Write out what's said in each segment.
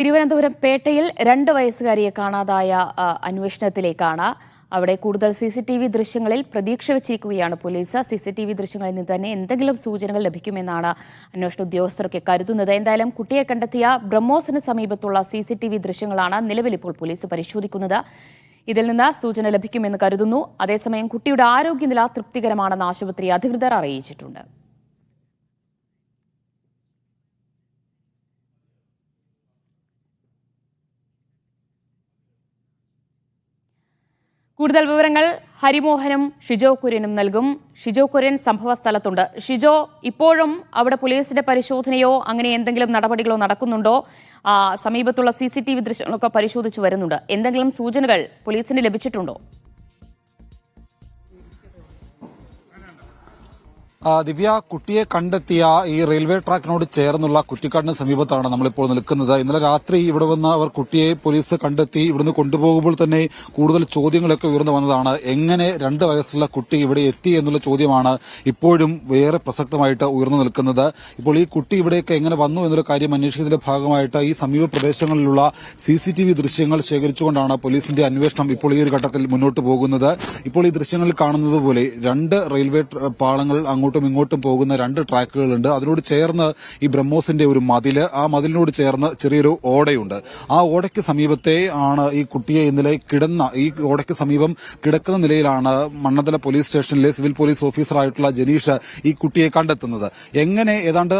തിരുവനന്തപുരം പേട്ടയിൽ രണ്ട് വയസ്സുകാരിയെ കാണാതായ അന്വേഷണത്തിലേക്കാണ്. അവിടെ കൂടുതൽ സി സി ടി വി ദൃശ്യങ്ങളിൽ പ്രതീക്ഷ വെച്ചിരിക്കുകയാണ് police. C C T V ദൃശ്യങ്ങളിൽ നിന്ന് തന്നെ എന്തെങ്കിലും സൂചനകൾ ലഭിക്കുമെന്നാണ് അന്വേഷണ ഉദ്യോഗസ്ഥരൊക്കെ കരുതുന്നത്. എന്തായാലും കുട്ടിയെ കണ്ടെത്തിയ ബ്രഹ്മോസിന് സമീപത്തുള്ള സി സി ടി വി ദൃശ്യങ്ങളാണ് നിലവിൽ ഇപ്പോൾ പോലീസ് പരിശോധിക്കുന്നത്. ഇതിൽ നിന്ന് സൂചന ലഭിക്കുമെന്ന് കരുതുന്നു. അതേസമയം കുട്ടിയുടെ ആരോഗ്യനില തൃപ്തികരമാണെന്ന് ആശുപത്രി അധികൃതർ അറിയിച്ചിട്ടുണ്ട്. കൂടുതൽ വിവരങ്ങൾ ഹരിമോഹനും ഷിജോ കുര്യനും നൽകും. ഷിജോ കുര്യൻ സംഭവ സ്ഥലത്തുണ്ട്. ഷിജോ ഇപ്പോഴും അവിടെ പോലീസിന്റെ പരിശോധനയോ അങ്ങനെ എന്തെങ്കിലും നടപടികളോ നടക്കുന്നുണ്ടോ? സമീപത്തുള്ള സി സി ടി വി ദൃശ്യങ്ങളൊക്കെ പരിശോധിച്ചു വരുന്നുണ്ട്. എന്തെങ്കിലും സൂചനകൾ പോലീസിന് ലഭിച്ചിട്ടുണ്ടോ? ദിവ്യ കുട്ടിയെ കണ്ടെത്തിയ ഈ റെയിൽവേ ട്രാക്കിനോട് ചേർന്നുള്ള കുറ്റിക്കാടിന് സമീപത്താണ് നമ്മളിപ്പോൾ നിൽക്കുന്നത്. ഇന്നലെ രാത്രി ഇവിടെ വന്ന് അവർ കുട്ടിയെ പോലീസ് കണ്ടെത്തി ഇവിടുന്ന് കൊണ്ടുപോകുമ്പോൾ തന്നെ കൂടുതൽ ചോദ്യങ്ങളൊക്കെ ഉയർന്നു വന്നതാണ്. എങ്ങനെ രണ്ട് വയസ്സുള്ള കുട്ടി ഇവിടെ എത്തി എന്നുള്ള ചോദ്യമാണ് ഇപ്പോഴും ഏറെ പ്രസക്തമായിട്ട് ഉയർന്നു നിൽക്കുന്നത്. ഇപ്പോൾ ഈ കുട്ടി ഇവിടെയൊക്കെ എങ്ങനെ വന്നു എന്നൊരു കാര്യം അന്വേഷിക്കുന്നതിന്റെ ഭാഗമായിട്ട് ഈ സമീപ പ്രദേശങ്ങളിലുള്ള സി സി ടി വി ദൃശ്യങ്ങൾ ശേഖരിച്ചുകൊണ്ടാണ് പോലീസിന്റെ അന്വേഷണം ഇപ്പോൾ ഈ ഒരു ഘട്ടത്തിൽ മുന്നോട്ട് പോകുന്നത്. ഇപ്പോൾ ഈ ദൃശ്യങ്ങളിൽ കാണുന്നത് പോലെ രണ്ട് റെയിൽവേ പാളങ്ങൾ അങ്ങോട്ടും ഇങ്ങോട്ടും പോകുന്ന രണ്ട് ട്രാക്കുകളുണ്ട്. അതിനോട് ചേർന്ന് ഈ ബ്രഹ്മോസിന്റെ ഒരു മതിൽ ആ മതിലിനോട് ചേർന്ന് ചെറിയൊരു ഓടയുണ്ട്. ആ ഓടയ്ക്ക് സമീപത്തെ ആണ് ഈ കുട്ടിയെ ഇന്നലെ കിടന്ന ഈ ഓടയ്ക്ക് സമീപം കിടക്കുന്ന നിലയിലാണ് മണ്ണതല പോലീസ് സ്റ്റേഷനിലെ സിവിൽ പോലീസ് ഓഫീസറായിട്ടുള്ള ജനീഷ് ഈ കുട്ടിയെ കണ്ടെത്തുന്നത്. എങ്ങനെ ഏതാണ്ട്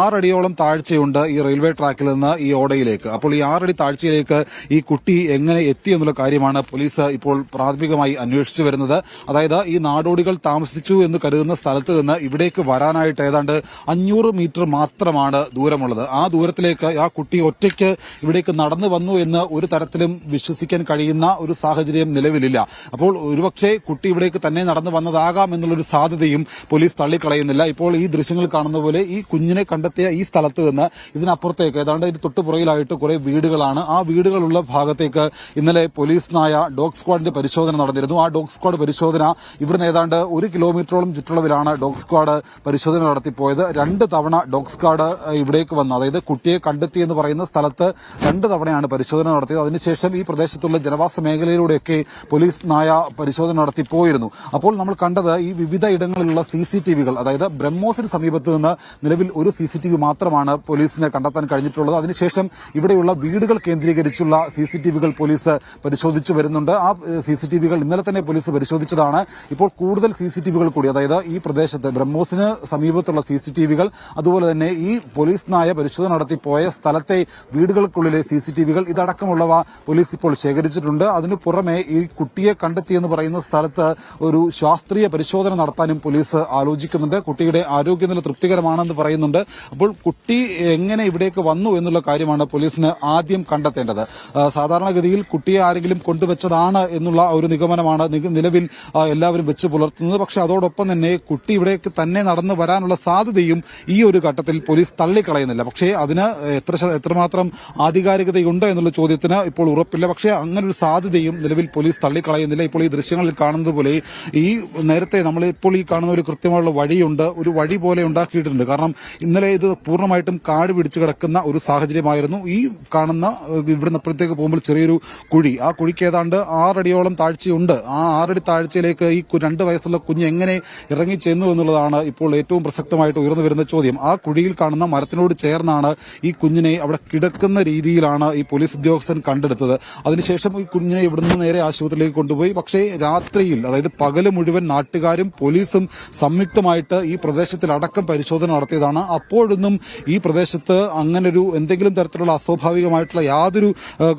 ആറടിയോളം താഴ്ചയുണ്ട് ഈ റെയിൽവേ ട്രാക്കിൽ നിന്ന് ഈ ഓടയിലേക്ക്. അപ്പോൾ ഈ ആറടി താഴ്ചയിലേക്ക് ഈ കുട്ടി എങ്ങനെ എത്തി എന്നുള്ള കാര്യമാണ് പോലീസ് ഇപ്പോൾ പ്രാഥമികമായി അന്വേഷിച്ചു വരുന്നത്. അതായത് ഈ നാടോടികൾ താമസിച്ചു എന്ന് കരുതുന്ന സ്ഥലത്ത് നിന്ന് ഇവിടേക്ക് വരാനായിട്ട് ഏതാണ്ട് അഞ്ഞൂറ് മീറ്റർ മാത്രമാണ് ദൂരമുള്ളത്. ആ ദൂരത്തിലേക്ക് ആ കുട്ടി ഒറ്റയ്ക്ക് ഇവിടേക്ക് നടന്നു വന്നു എന്ന് ഒരു തരത്തിലും വിശ്വസിക്കാൻ കഴിയുന്ന ഒരു സാഹചര്യം നിലവിലില്ല. അപ്പോൾ ഒരുപക്ഷെ കുട്ടി ഇവിടേക്ക് തന്നെ നടന്നു വന്നതാകാം എന്നുള്ളൊരു സാധ്യതയും പോലീസ് തള്ളിക്കളയുന്നില്ല. ഇപ്പോൾ ഈ ദൃശ്യങ്ങൾ കാണുന്ന പോലെ ഈ കുഞ്ഞിനെ കണ്ടെത്തിയ ഈ സ്ഥലത്ത് നിന്ന് ഇതിനപ്പുറത്തേക്ക് ഏതാണ്ട് ഇത് തൊട്ടുപുറയിലായിട്ട് കുറെ വീടുകളാണ്. ആ വീടുകളുള്ള ഭാഗത്തേക്ക് ഇന്നലെ പോലീസ് നായ ഡോഗ് സ്ക്വാഡിന്റെ പരിശോധന നടന്നിരുന്നു. ആ ഡോഗ് സ്ക്വാഡ് പരിശോധന ഇവിടുന്ന് ഏതാണ്ട് ഒരു കിലോമീറ്ററോളം ചുറ്റളവിലാണ് ഡോഗ് സ്ക്വാഡ് പരിശോധന നടത്തിപ്പോയത് രണ്ട് തവണ ഡോഗ് സ്ക്വാഡ് ഇവിടേക്ക് വന്നു. അതായത് കുട്ടിയെ കണ്ടെത്തി എന്ന് പറയുന്ന സ്ഥലത്ത് രണ്ട് തവണയാണ് പരിശോധന നടത്തിയത്. അതിനുശേഷം ഈ പ്രദേശത്തുള്ള ജനവാസ മേഖലയിലൂടെയൊക്കെ പോലീസ് നായ പരിശോധന നടത്തി പോയിരുന്നു അപ്പോൾ നമ്മൾ കണ്ടത് ഈ വിവിധ ഇടങ്ങളിലുള്ള സി സി ടി വികൾ അതായത് ബ്രഹ്മോസിന് സമീപത്ത് നിന്ന് നിലവിൽ ഒരു സി സി ടി വി മാത്രമാണ് പോലീസിനെ കണ്ടെത്താൻ കഴിഞ്ഞിട്ടുള്ളത്. അതിനുശേഷം ഇവിടെയുള്ള വീടുകൾ കേന്ദ്രീകരിച്ചുള്ള സി സി ടി വികൾ പോലീസ് പരിശോധിച്ചു വരുന്നുണ്ട്. ആ സി സി ടി വികൾ ഇന്നലെ തന്നെ പോലീസ് പരിശോധിച്ചതാണ്. ഇപ്പോൾ കൂടുതൽ സി സി ടി വികൾ കൂടി അതായത് ഈ പ്രദേശത്ത് ബ്രഹ്മോസിന് സമീപത്തുള്ള സി സി ടി വികൾ അതുപോലെ തന്നെ ഈ പോലീസ് നായ പരിശോധന പോയ സ്ഥലത്തെ വീടുകൾക്കുള്ളിലെ സി സി ടി വികൾ ഇതടക്കമുള്ളവ പോലീസ് ഇപ്പോൾ ശേഖരിച്ചിട്ടുണ്ട്. അതിനു പുറമെ ഈ കുട്ടിയെ കണ്ടെത്തിയെന്ന് പറയുന്ന സ്ഥലത്ത് ഒരു ശാസ്ത്രീയ പരിശോധന നടത്താനും പോലീസ് ആലോചിക്കുന്നുണ്ട്. കുട്ടിയുടെ ആരോഗ്യനില തൃപ്തികരമാണെന്ന് പറയുന്നുണ്ട്. അപ്പോൾ കുട്ടി എങ്ങനെ ഇവിടേക്ക് വന്നു എന്നുള്ള കാര്യമാണ് പോലീസിന് ആദ്യം കണ്ടെത്തേണ്ടത്. സാധാരണഗതിയിൽ കുട്ടിയെ ആരെങ്കിലും കൊണ്ടുവച്ചതാണ് എന്നുള്ള ഒരു നിഗമനമാണ് നിലവിൽ എല്ലാവരും വെച്ച് പുലർത്തുന്നത്. പക്ഷെ അതോടൊപ്പം തന്നെ കുട്ടി ഇവിടേക്ക് തന്നെ നടന്നു വരാനുള്ള സാധ്യതയും ഈ ഒരു ഘട്ടത്തിൽ പോലീസ് തള്ളിക്കളയുന്നില്ല. പക്ഷേ അതിന് എത്ര എത്രമാത്രം ആധികാരികതയുണ്ട് എന്നുള്ള ചോദ്യത്തിന് ഇപ്പോൾ ഉറപ്പില്ല. പക്ഷേ അങ്ങനെ ഒരു സാധ്യതയും നിലവിൽ പോലീസ് തള്ളിക്കളയുന്നില്ല. ഇപ്പോൾ ഈ ദൃശ്യങ്ങളിൽ കാണുന്നത് പോലെ ഈ നേരത്തെ നമ്മൾ ഇപ്പോൾ ഈ കാണുന്ന ഒരു കൃത്യമായുള്ള വഴിയുണ്ട്. ഒരു വഴി പോലെ ഉണ്ടാക്കിയിട്ടുണ്ട്. കാരണം ഇന്നലെ ഇത് പൂർണമായിട്ടും കാട് പിടിച്ചു കിടക്കുന്ന ഒരു സാഹചര്യമായിരുന്നു. ഈ കാണുന്ന ഇവിടുന്ന് അപ്പുറത്തേക്ക് പോകുമ്പോൾ ചെറിയൊരു കുഴി. ആ കുഴിക്ക് ഏതാണ്ട് ആറടിയോളം താഴ്ചയുണ്ട്. ആ ആറടി താഴ്ചയിലേക്ക് ഈ രണ്ട് വയസ്സുള്ള കുഞ്ഞ് എങ്ങനെ ഇറങ്ങി ചെന്നു എന്നുള്ളതാണ് ഇപ്പോൾ ഏറ്റവും പ്രസക്തമായിട്ട് ഉയർന്നു വരുന്ന ചോദ്യം. ആ കുഴിയിൽ കാണുന്ന മരത്തിനോട് ചേർന്നാണ് ഈ കുഞ്ഞിനെ അവിടെ കിടക്കുന്ന രീതിയിലാണ് ഈ പോലീസ് ഉദ്യോഗസ്ഥൻ കണ്ടെടുത്തത്. അതിനുശേഷം ഈ കുഞ്ഞിനെ ഇവിടുന്ന് നേരെ ആശുപത്രിയിലേക്ക് കൊണ്ടുപോയി. പക്ഷേ രാത്രിയിൽ അതായത് പകൽ മുഴുവൻ നാട്ടുകാരും പോലീസും സംയുക്തമായിട്ട് ഈ പ്രദേശത്തിൽ അടക്കം പരിശോധന നടത്തിയതാണ്. അപ്പോഴൊന്നും ഈ പ്രദേശത്ത് അങ്ങനൊരു എന്തെങ്കിലും തരത്തിലുള്ള അസ്വാഭാവികമായിട്ടുള്ള യാതൊരു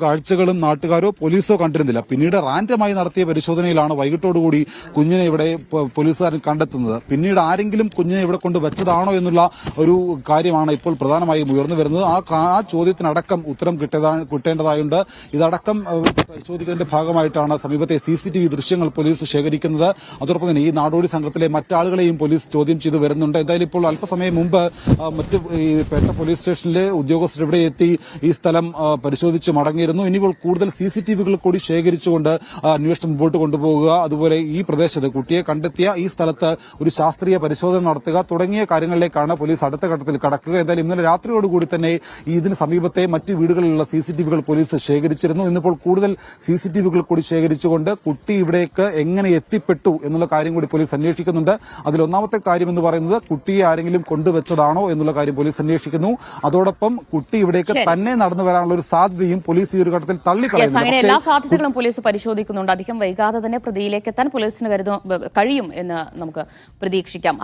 കാഴ്ചകളും നാട്ടുകാരോ പോലീസോ കണ്ടിരുന്നില്ല. പിന്നീട് റാൻഡമായി നടത്തിയ പരിശോധനയിലാണ് വൈകിട്ടോടുകൂടി കുഞ്ഞിനെ ഇവിടെ പോലീസുകാരൻ കണ്ടെത്തുന്നത്. പിന്നീട് ആരെങ്കിലും കുഞ്ഞിനെ ഇവിടെ കൊണ്ട് വെച്ചതാണോ എന്നുള്ള ഒരു കാര്യമാണ് ഇപ്പോൾ പ്രധാനമായും ഉയർന്നു വരുന്നത്. ആ ആ ചോദ്യത്തിനടക്കം ഉത്തരം കിട്ടേതാ- കിട്ടേണ്ടതായുണ്ട്. ഇതടക്കം പരിശോധിക്കുന്നതിന്റെ ഭാഗമായിട്ടാണ് സമീപത്തെ സി സി ടി വി ദൃശ്യങ്ങൾ പോലീസ് ശേഖരിക്കുന്നത്. അതോടൊപ്പം തന്നെ ഈ നാടോടി സംഘത്തിലെ മറ്റാളുകളെയും പോലീസ് ചോദ്യം ചെയ്തു വരുന്നുണ്ട്. എന്തായാലും ഇപ്പോൾ അല്പസമയം മുമ്പ് മറ്റ് ഈ പേട്ട പോലീസ് സ്റ്റേഷനിലെ ഉദ്യോഗസ്ഥർ ഇവിടെ എത്തി ഈ സ്ഥലം പരിശോധിച്ച് മടങ്ങിയിരുന്നു. ഇനിയിപ്പോൾ കൂടുതൽ സി സി ടി വികൾ കൂടി ശേഖരിച്ചുകൊണ്ട് അന്വേഷണം മുമ്പോട്ട് കൊണ്ടുപോകുക അതുപോലെ ഈ പ്രദേശത്ത് കുട്ടിയെ കണ്ടെത്തിയ ഈ സ്ഥലത്ത് ഒരു ശാസ്ത്രീയ ശാസ്ത്രീയ പരിശോധന നടത്തുക തുടങ്ങിയ കാര്യങ്ങളിലേക്കാണ് പോലീസ് അടുത്ത ഘട്ടത്തിൽ കടക്കുക. എന്തായാലും ഇന്നലെ രാത്രിയോടുകൂടി തന്നെ ഇതിന് സമീപത്തെ മറ്റ് വീടുകളിലുള്ള സി സി ടി വികൾ പോലീസ് ശേഖരിച്ചിരുന്നു. ഇന്നിപ്പോൾ കൂടുതൽ സി സി ടി വികൾ കൂടി ശേഖരിച്ചുകൊണ്ട് കുട്ടി ഇവിടേക്ക് എങ്ങനെ എത്തിപ്പെട്ടു എന്നുള്ള കാര്യം കൂടി പോലീസ് അന്വേഷിക്കുന്നുണ്ട്. അതിൽ ഒന്നാമത്തെ കാര്യം എന്ന് പറയുന്നത് കുട്ടിയെ ആരെങ്കിലും കൊണ്ടുവച്ചതാണോ എന്നുള്ള കാര്യം പോലീസ് അന്വേഷിക്കുന്നു. അതോടൊപ്പം കുട്ടി ഇവിടേക്ക് തന്നെ നടന്നു വരാനുള്ള ഒരു സാധ്യതയും പോലീസ് ഈ ഒരു ഘട്ടത്തിൽ യെസ് അങ്ങനെ തള്ളിക്കളയുന്നു എല്ലാ സാധ്യതകളും പോലീസ് പരിശോധിക്കുന്നുണ്ട്. അധികം വൈകാതെ തന്നെ പ്രതിയിലേക്ക് എത്താൻ പോലീസിന് കരുതും കഴിയും എന്ന് നമുക്ക് പ്രതീക്ഷിക്കാം